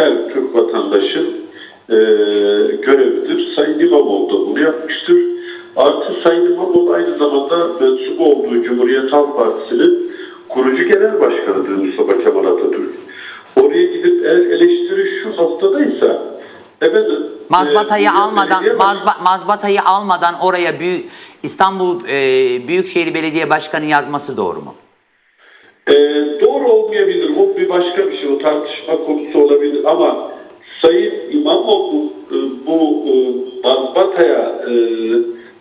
her Türk vatandaşın e, görevidir. Sayın İmamoğlu da bunu yapmıştır. Artı Sayın İmamoğlu aynı zamanda mensup olduğu Cumhuriyet Halk Partisi'nin kurucu genel başkanıdır Mustafa Kemal Atatürk. Oraya gidip eğer eleştiri şu noktadaysa efendim, Mazbatayı e, almadan baş- mazba, mazbatayı almadan oraya büyük İstanbul e, Büyükşehir Belediye Başkanı yazması doğru mu? Ee, doğru olmayabilir. O bir başka bir şey. O tartışma konusu olabilir ama Sayın İmamoğlu e, bu e, mazbataya e,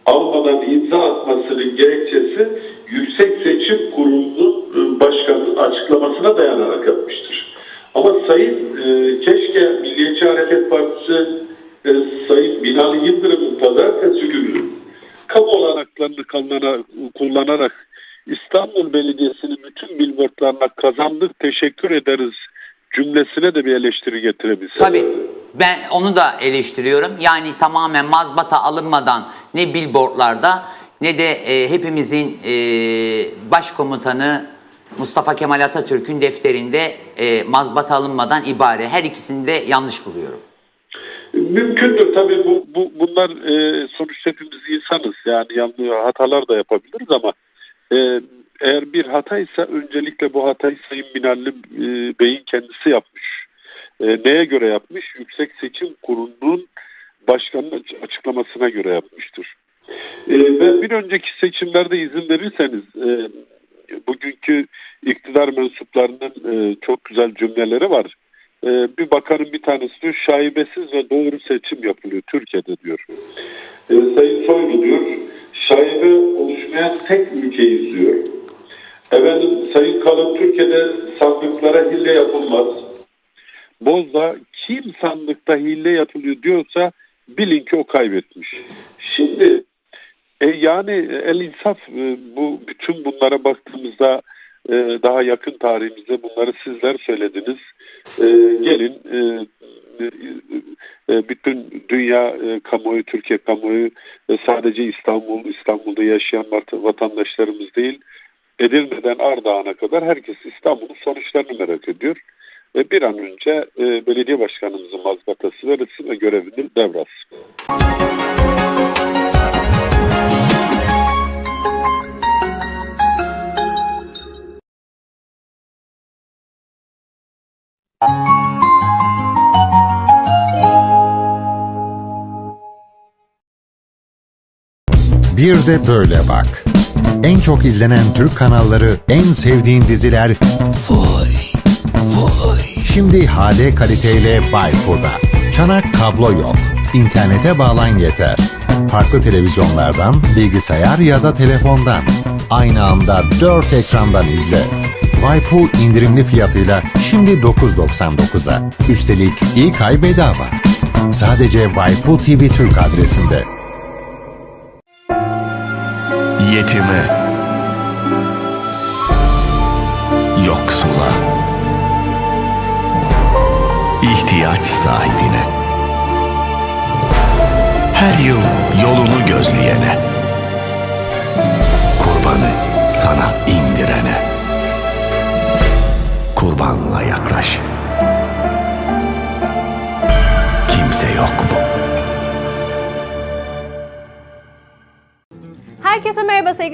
almadan imza atmasının gerekçesi Yüksek Seçim Kurulu'nun e, başkanının açıklamasına dayanarak yapmıştır. Ama Sayın e, keşke Milliyetçi Hareket Partisi e, Sayın Binali Yıldırım'ın pazartesi günü kamu olanaklarını kullanarak İstanbul Belediyesi'nin bütün billboardlarına kazandık teşekkür ederiz cümlesine de bir eleştiri getirebilse. Tabii ben onu da eleştiriyorum. Yani tamamen mazbata alınmadan ne billboardlarda ne de e, hepimizin e, başkomutanı Mustafa Kemal Atatürk'ün defterinde e, mazbata alınmadan ibare. Her ikisini de yanlış buluyorum. Mümkündür tabii bu, bu bunlar e, sonuçta hepimiz insanız yani yanlış hatalar da yapabiliriz ama e, eğer bir hataysa öncelikle bu hatayı Sayın Binali e, Bey'in kendisi yapmış. E, neye göre yapmış? Yüksek Seçim Kurulu'nun başkanının aç- açıklamasına göre yapmıştır. E, ve bir önceki seçimlerde izin verirseniz e, bugünkü iktidar mensuplarının e, çok güzel cümleleri var. Bir bakanın bir tanesi diyor şaibesiz ve doğru seçim yapılıyor Türkiye'de diyor. Sayın Soylu diyor şaibe oluşmayan tek ülkeyiz diyor. Efendim Sayın Kalın Türkiye'de sandıklara hile yapılmaz. Bozda kim sandıkta hile yapılıyor diyorsa bilin ki o kaybetmiş. Şimdi e, yani el insaf e, bu bütün bunlara baktığımızda e, daha yakın tarihimizde bunları sizler söylediniz. E, gelin e, bütün dünya e, kamuoyu, Türkiye kamuoyu e, sadece İstanbul, İstanbul'da yaşayan vat- vatandaşlarımız değil, Edirne'den Ardahan'a kadar herkes İstanbul'un sonuçlarını merak ediyor. Ve bir an önce e, belediye başkanımızın mazbatası verilsin ve görevini devralsın. Bir de böyle bak. En çok izlenen Türk kanalları, en sevdiğin diziler Şimdi HD kaliteyle Bayfo'da. Çanak kablo yok. İnternete bağlan yeter. Farklı televizyonlardan, bilgisayar ya da telefondan. Aynı anda 4 ekrandan izle. Waipu indirimli fiyatıyla şimdi 9.99'a. Üstelik ilk ay bedava. Sadece Waipu TV Türk adresinde. Yetime Yoksula ihtiyaç sahibine Her yıl yolunu gözleyene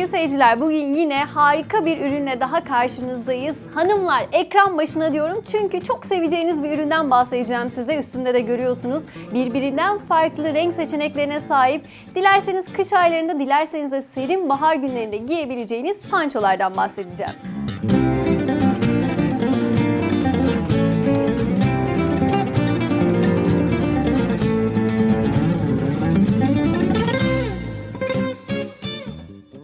sevgili seyirciler. Bugün yine harika bir ürünle daha karşınızdayız. Hanımlar ekran başına diyorum çünkü çok seveceğiniz bir üründen bahsedeceğim size. Üstünde de görüyorsunuz. Birbirinden farklı renk seçeneklerine sahip. Dilerseniz kış aylarında, dilerseniz de serin bahar günlerinde giyebileceğiniz pançolardan bahsedeceğim.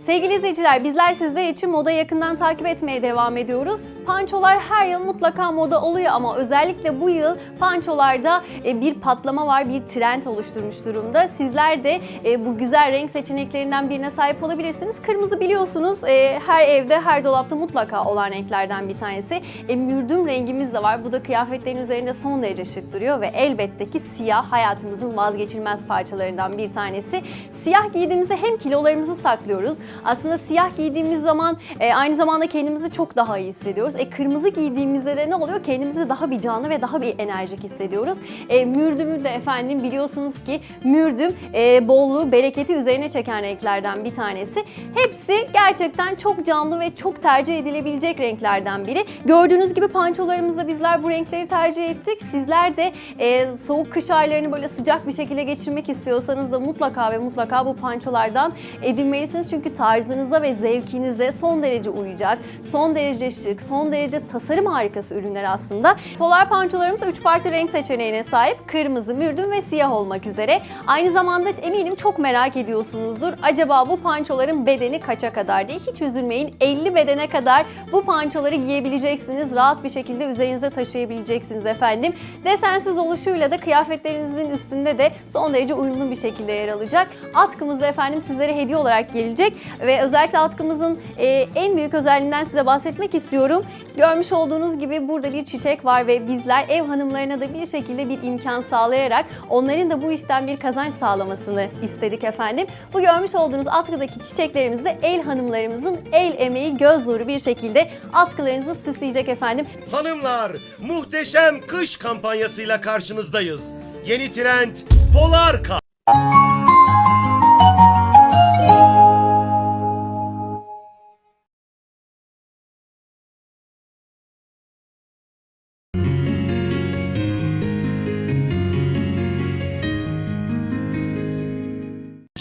Sevgili izleyiciler bizler sizler için moda yakından takip etmeye devam ediyoruz. Pançolar her yıl mutlaka moda oluyor ama özellikle bu yıl pançolarda e, bir patlama var, bir trend oluşturmuş durumda. Sizler de e, bu güzel renk seçeneklerinden birine sahip olabilirsiniz. Kırmızı biliyorsunuz e, her evde, her dolapta mutlaka olan renklerden bir tanesi. Mürdüm rengimiz de var. Bu da kıyafetlerin üzerinde son derece şık duruyor ve elbette ki siyah hayatımızın vazgeçilmez parçalarından bir tanesi. Siyah giydiğimizde hem kilolarımızı saklıyoruz. Aslında siyah giydiğimiz zaman e, aynı zamanda kendimizi çok daha iyi hissediyoruz. E, kırmızı giydiğimizde de ne oluyor? Kendimizi daha bir canlı ve daha bir enerjik hissediyoruz. E, mürdümü de efendim biliyorsunuz ki mürdüm e, bolluğu, bereketi üzerine çeken renklerden bir tanesi. Hepsi gerçekten çok canlı ve çok tercih edilebilecek renklerden biri. Gördüğünüz gibi pançolarımızda bizler bu renkleri tercih ettik. Sizler de e, soğuk kış aylarını böyle sıcak bir şekilde geçirmek istiyorsanız da mutlaka ve mutlaka bu pançolardan edinmelisiniz. Çünkü tarzınıza ve zevkinize son derece uyacak, son derece şık, son derece tasarım harikası ürünler aslında. Polar pançolarımız 3 farklı renk seçeneğine sahip. Kırmızı, mürdüm ve siyah olmak üzere. Aynı zamanda eminim çok merak ediyorsunuzdur. Acaba bu pançoların bedeni kaça kadar diye. Hiç üzülmeyin. 50 bedene kadar bu pançoları giyebileceksiniz. Rahat bir şekilde üzerinize taşıyabileceksiniz efendim. Desensiz oluşuyla da kıyafetlerinizin üstünde de son derece uyumlu bir şekilde yer alacak. Atkımız da efendim sizlere hediye olarak gelecek ve özellikle atkımızın e, en büyük özelliğinden size bahsetmek istiyorum. Görmüş olduğunuz gibi burada bir çiçek var ve bizler ev hanımlarına da bir şekilde bir imkan sağlayarak onların da bu işten bir kazanç sağlamasını istedik efendim. Bu görmüş olduğunuz atkıdaki çiçeklerimiz de el hanımlarımızın el emeği göz nuru bir şekilde atkılarınızı süsleyecek efendim. Hanımlar, muhteşem kış kampanyasıyla karşınızdayız. Yeni trend Polar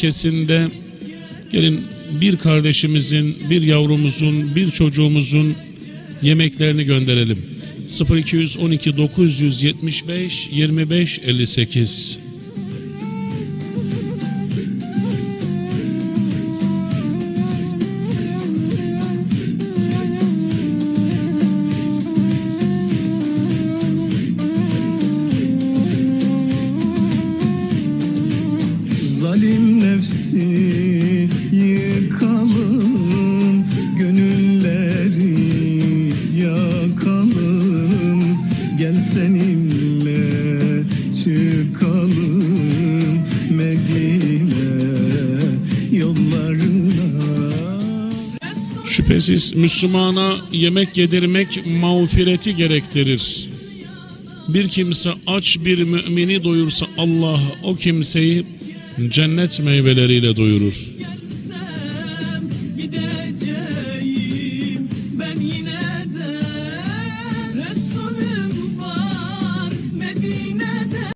ülkesinde gelin bir kardeşimizin, bir yavrumuzun, bir çocuğumuzun yemeklerini gönderelim. 0212 975 25 58 Zalim nefsi yıkalım Gönülleri yakalım Gel seninle çıkalım Medine yollarına Şüphesiz Müslümana yemek yedirmek mağfireti gerektirir. Bir kimse aç bir mümini doyursa Allah o kimseyi cennet meyveleriyle doyurur.